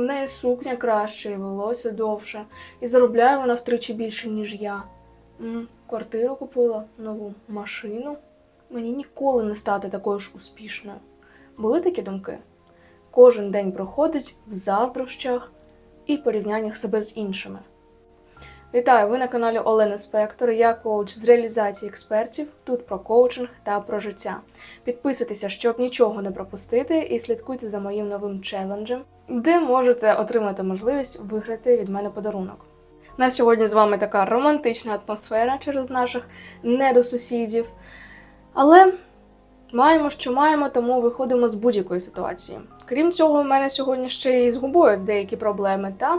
В неї сукня краще, і волосся довше, і заробляє вона втричі більше, ніж я. М, квартиру купила, нову машину. Мені ніколи не стати такою ж успішною. Були такі думки? Кожен день проходить в заздрощах і порівняннях себе з іншими. Вітаю! Ви на каналі Олени Спектор. Я коуч з реалізації експертів. Тут про коучинг та про життя. Підписуйтеся, щоб нічого не пропустити, і слідкуйте за моїм новим челенджем, де можете отримати можливість виграти від мене подарунок. На сьогодні з вами така романтична атмосфера через наших недосусідів. Але маємо, що маємо, тому виходимо з будь-якої ситуації. Крім цього, в мене сьогодні ще й з губою деякі проблеми, та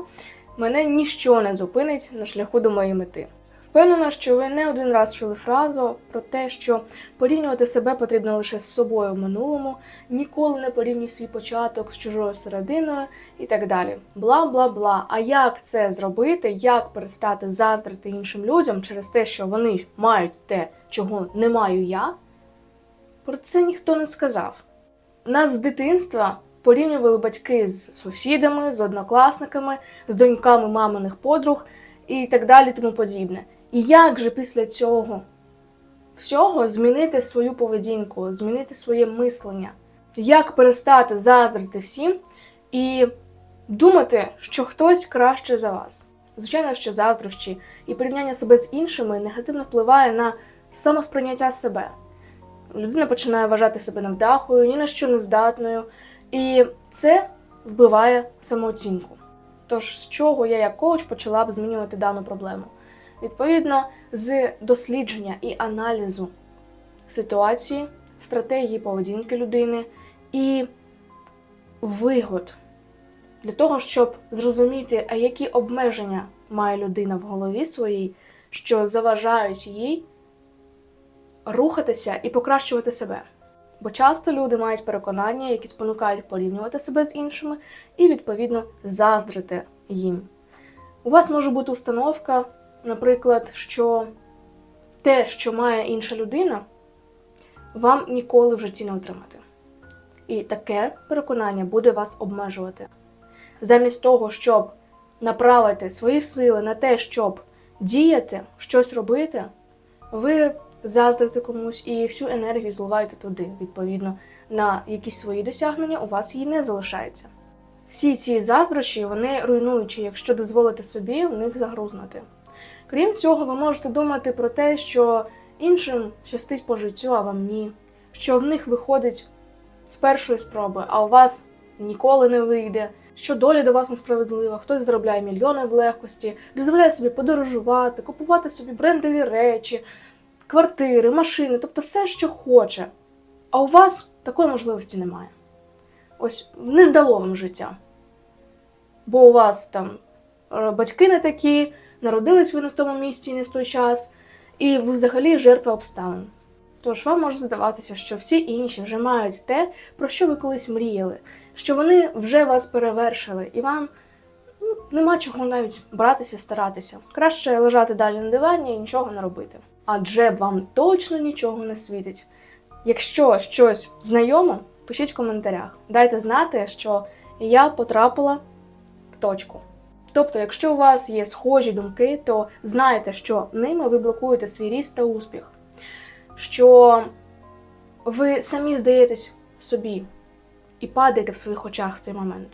мене ніщо не зупинить на шляху до моєї мети. Впевнена, що ви не один раз чули фразу про те, що порівнювати себе потрібно лише з собою в минулому, ніколи не порівнюй свій початок з чужою серединою і так далі. Бла бла бла. А як це зробити? Як перестати заздрити іншим людям через те, що вони мають те, чого не маю я? Про це ніхто не сказав. Нас з дитинства порівнювали батьки з сусідами, з однокласниками, з доньками маминих подруг і так далі, тому подібне. І як же після цього всього змінити свою поведінку, змінити своє мислення? Як перестати заздрити всім і думати, що хтось краще за вас? Звичайно, що заздрощі і порівняння себе з іншими негативно впливає на самосприйняття себе. Людина починає вважати себе невдахою, ні на що не здатною, і це вбиває самооцінку. Тож, з чого я як коуч почала б змінювати дану проблему? Відповідно, з дослідження і аналізу ситуації, стратегії поведінки людини і вигод для того, щоб зрозуміти, а які обмеження має людина в голові своїй, що заважають їй рухатися і покращувати себе. Бо часто люди мають переконання, які спонукають порівнювати себе з іншими і, відповідно, заздрити їм. У вас може бути установка, наприклад, що те, що має інша людина, вам ніколи в житті не отримати. І таке переконання буде вас обмежувати. Замість того, щоб направити свої сили на те, щоб діяти, щось робити, ви заздрите комусь і всю енергію зливаєте туди. Відповідно, на якісь свої досягнення у вас її не залишається. Всі ці заздрощі, вони руйнуючі, якщо дозволите собі в них загрузнути. Крім цього, ви можете думати про те, що іншим щастить по життю, а вам ні, що в них виходить з першої спроби, а у вас ніколи не вийде, що доля до вас несправедлива, хтось заробляє мільйони в легкості, дозволяє собі подорожувати, купувати собі брендові речі, квартири, машини, тобто все, що хоче. А у вас такої можливості немає. Ось не вдало вам життя. Бо у вас там е, батьки не такі, народились ви не в тому місці не в той час, і ви взагалі жертва обставин. Тож вам може здаватися, що всі інші вже мають те, про що ви колись мріяли, що вони вже вас перевершили, і вам ну, нема чого навіть братися, старатися. Краще лежати далі на дивані і нічого не робити. Адже вам точно нічого не світить. Якщо щось знайомо, пишіть в коментарях. Дайте знати, що я потрапила в точку. Тобто, якщо у вас є схожі думки, то знайте, що ними ви блокуєте свій ріст та успіх, що ви самі здаєтесь собі і падаєте в своїх очах в цей момент.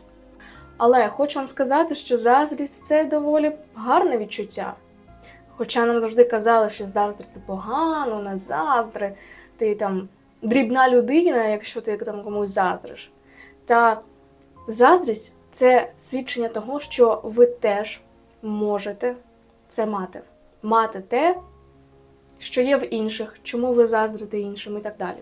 Але хочу вам сказати, що заздрість це доволі гарне відчуття. Хоча нам завжди казали, що заздрити погано, не заздри, ти там дрібна людина, якщо ти там комусь заздриш. Та заздрість це свідчення того, що ви теж можете це мати. Мати те, що є в інших, чому ви заздрите іншим і так далі.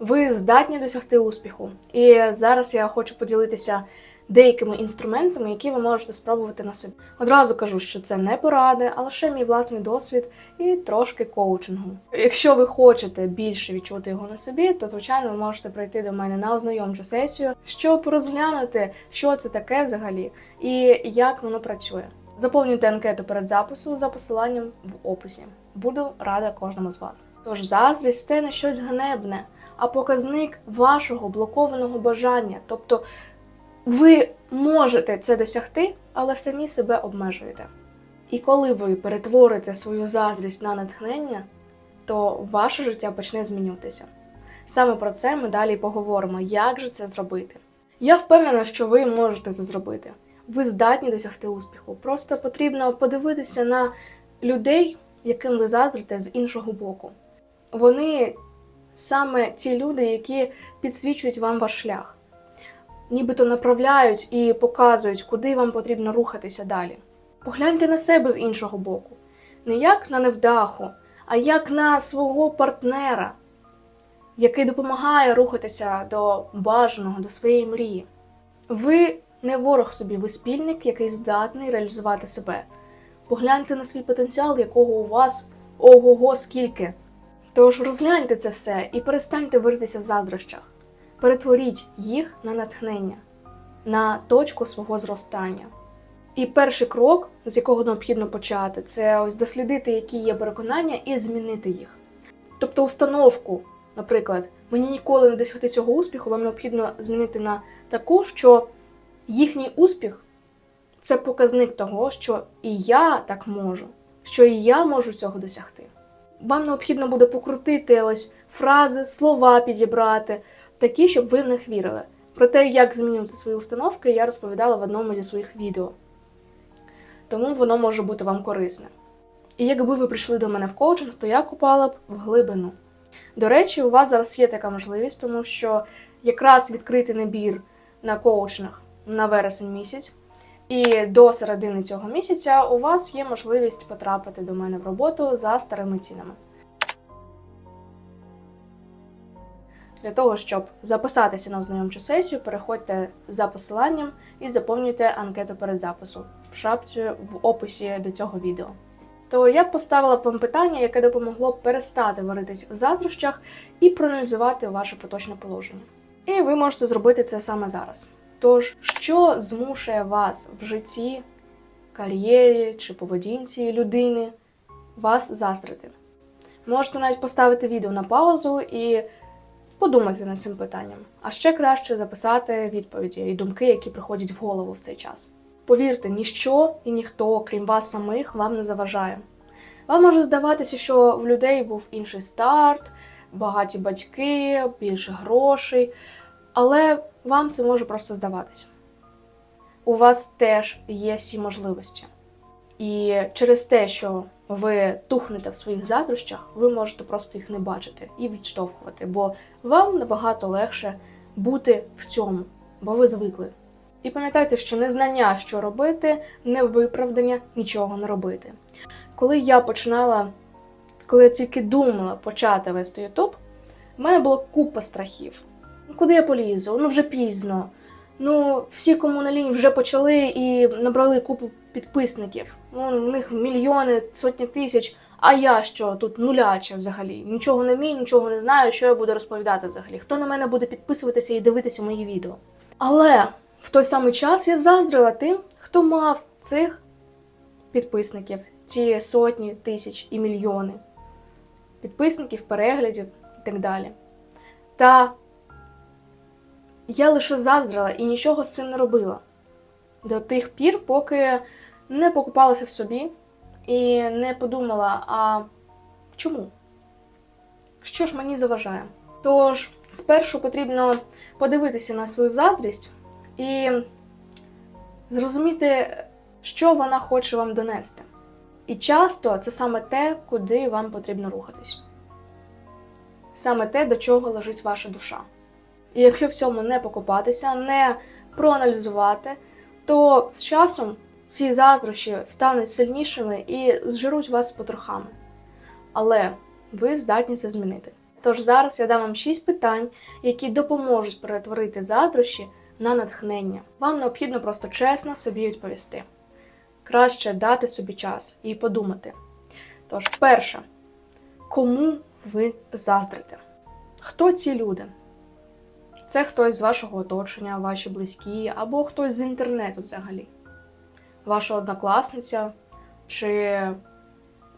Ви здатні досягти успіху. І зараз я хочу поділитися деякими інструментами, які ви можете спробувати на собі. Одразу кажу, що це не поради, а лише мій власний досвід і трошки коучингу. Якщо ви хочете більше відчути його на собі, то звичайно ви можете прийти до мене на ознайомчу сесію, щоб розглянути, що це таке взагалі і як воно працює. Заповнюйте анкету перед записом за посиланням в описі. Буду рада кожному з вас. Тож заздрість це не щось ганебне, а показник вашого блокованого бажання, тобто Ви можете це досягти, але самі себе обмежуєте. І коли ви перетворите свою заздрість на натхнення, то ваше життя почне змінюватися. Саме про це ми далі поговоримо, як же це зробити. Я впевнена, що ви можете це зробити. Ви здатні досягти успіху. Просто потрібно подивитися на людей, яким ви заздрите з іншого боку. Вони саме ті люди, які підсвічують вам ваш шлях, нібито направляють і показують, куди вам потрібно рухатися далі. Погляньте на себе з іншого боку, не як на невдаху, а як на свого партнера, який допомагає рухатися до бажаного, до своєї мрії. Ви не ворог собі, ви спільник, який здатний реалізувати себе. Погляньте на свій потенціал, якого у вас ого-го скільки. Тож розгляньте це все і перестаньте виритися в заздрощах. Перетворіть їх на натхнення, на точку свого зростання. І перший крок, з якого необхідно почати, це ось дослідити, які є переконання, і змінити їх. Тобто установку, наприклад, мені ніколи не досягти цього успіху, вам необхідно змінити на таку, що їхній успіх це показник того, що і я так можу, що і я можу цього досягти. Вам необхідно буде покрутити ось фрази, слова підібрати, такі, щоб ви в них вірили. Про те, як змінювати свої установки, я розповідала в одному зі своїх відео. Тому воно може бути вам корисне. І якби ви прийшли до мене в коучинг, то я купала б в глибину. До речі, у вас зараз є така можливість, тому що якраз відкритий набір на коучинг на вересень місяць, і до середини цього місяця у вас є можливість потрапити до мене в роботу за старими цінами. Для того, щоб записатися на ознайомчу сесію, переходьте за посиланням і заповнюйте анкету перед запису в шапці в описі до цього відео. То я б поставила б вам питання, яке допомогло б перестати варитись у заздрощах і проаналізувати ваше поточне положення. І ви можете зробити це саме зараз. Тож, що змушує вас в житті, кар'єрі чи поведінці людини вас заздрити? Можете навіть поставити відео на паузу і подумати над цим питанням, а ще краще записати відповіді і думки, які приходять в голову в цей час. Повірте, ніщо і ніхто, крім вас самих, вам не заважає. Вам може здаватися, що в людей був інший старт, багаті батьки, більше грошей, але вам це може просто здаватися. У вас теж є всі можливості. І через те, що ви тухнете в своїх заздрощах, ви можете просто їх не бачити і відштовхувати, бо вам набагато легше бути в цьому, бо ви звикли. І пам'ятайте, що незнання, що робити, не виправдання нічого не робити. Коли я починала, коли я тільки думала почати вести Ютуб, в мене було купа страхів. Ну куди я полізу? Ну вже пізно. Ну, всі кому на лінії вже почали і набрали купу підписників. Ну, в них мільйони, сотні тисяч. А я що тут нуляче взагалі? Нічого не вмію, нічого не знаю, що я буду розповідати взагалі. Хто на мене буде підписуватися і дивитися мої відео? Але в той самий час я заздрила тим, хто мав цих підписників, ці сотні тисяч і мільйони підписників, переглядів і так далі. Та я лише заздрила і нічого з цим не робила. До тих пір, поки не покупалася в собі і не подумала, а чому? Що ж мені заважає? Тож, спершу потрібно подивитися на свою заздрість і зрозуміти, що вона хоче вам донести. І часто це саме те, куди вам потрібно рухатись. Саме те, до чого лежить ваша душа. І якщо в цьому не покопатися, не проаналізувати, то з часом ці заздрощі стануть сильнішими і зжируть вас потрохами. Але ви здатні це змінити. Тож зараз я дам вам 6 питань, які допоможуть перетворити заздрощі на натхнення. Вам необхідно просто чесно собі відповісти. Краще дати собі час і подумати. Тож, перше, кому ви заздрите? Хто ці люди? Це хтось з вашого оточення, ваші близькі, або хтось з інтернету взагалі. Ваша однокласниця чи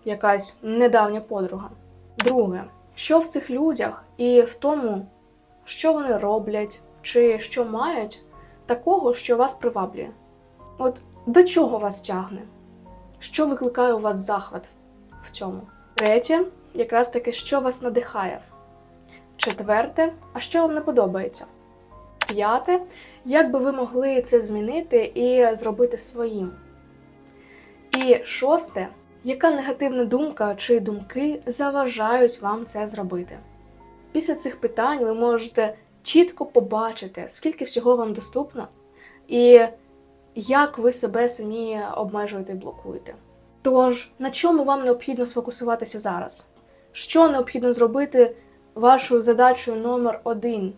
якась недавня подруга. Друге, що в цих людях і в тому, що вони роблять чи що мають, такого, що вас приваблює. От до чого вас тягне? Що викликає у вас захват в цьому? Третє, якраз таки, що вас надихає. Четверте, а що вам не подобається? П'яте, як би ви могли це змінити і зробити своїм? І шосте, яка негативна думка чи думки заважають вам це зробити? Після цих питань ви можете чітко побачити, скільки всього вам доступно, і як ви себе самі обмежуєте і блокуєте. Тож, на чому вам необхідно сфокусуватися зараз? Що необхідно зробити вашою задачею номер один?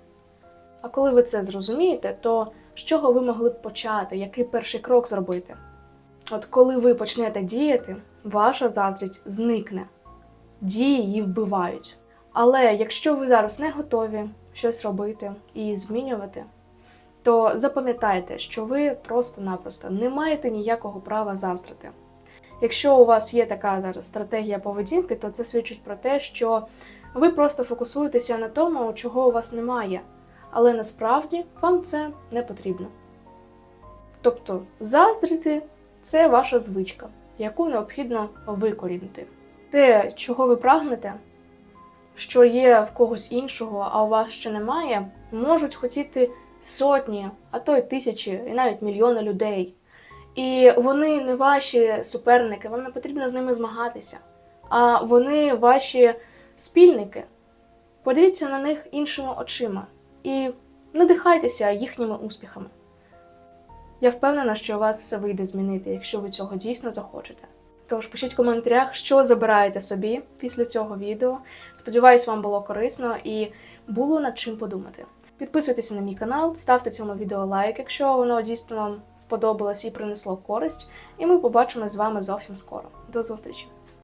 А коли ви це зрозумієте, то з чого ви могли б почати, який перший крок зробити? От коли ви почнете діяти, ваша заздрість зникне, дії її вбивають. Але якщо ви зараз не готові щось робити і змінювати, то запам'ятайте, що ви просто-напросто не маєте ніякого права заздрити. Якщо у вас є така зараз стратегія поведінки, то це свідчить про те, що ви просто фокусуєтеся на тому, чого у вас немає, але насправді вам це не потрібно. Тобто, заздрити це ваша звичка, яку необхідно викорінити. Те, чого ви прагнете, що є в когось іншого, а у вас ще немає, можуть хотіти сотні, а то й тисячі, і навіть мільйони людей. І вони не ваші суперники, вам не потрібно з ними змагатися, а вони ваші спільники. Подивіться на них іншими очима і надихайтеся їхніми успіхами. Я впевнена, що у вас все вийде змінити, якщо ви цього дійсно захочете. Тож пишіть в коментарях, що забираєте собі після цього відео. Сподіваюсь, вам було корисно і було над чим подумати. Підписуйтеся на мій канал, ставте цьому відео лайк, якщо воно дійсно вам сподобалось і принесло користь. І ми побачимось з вами зовсім скоро. До зустрічі!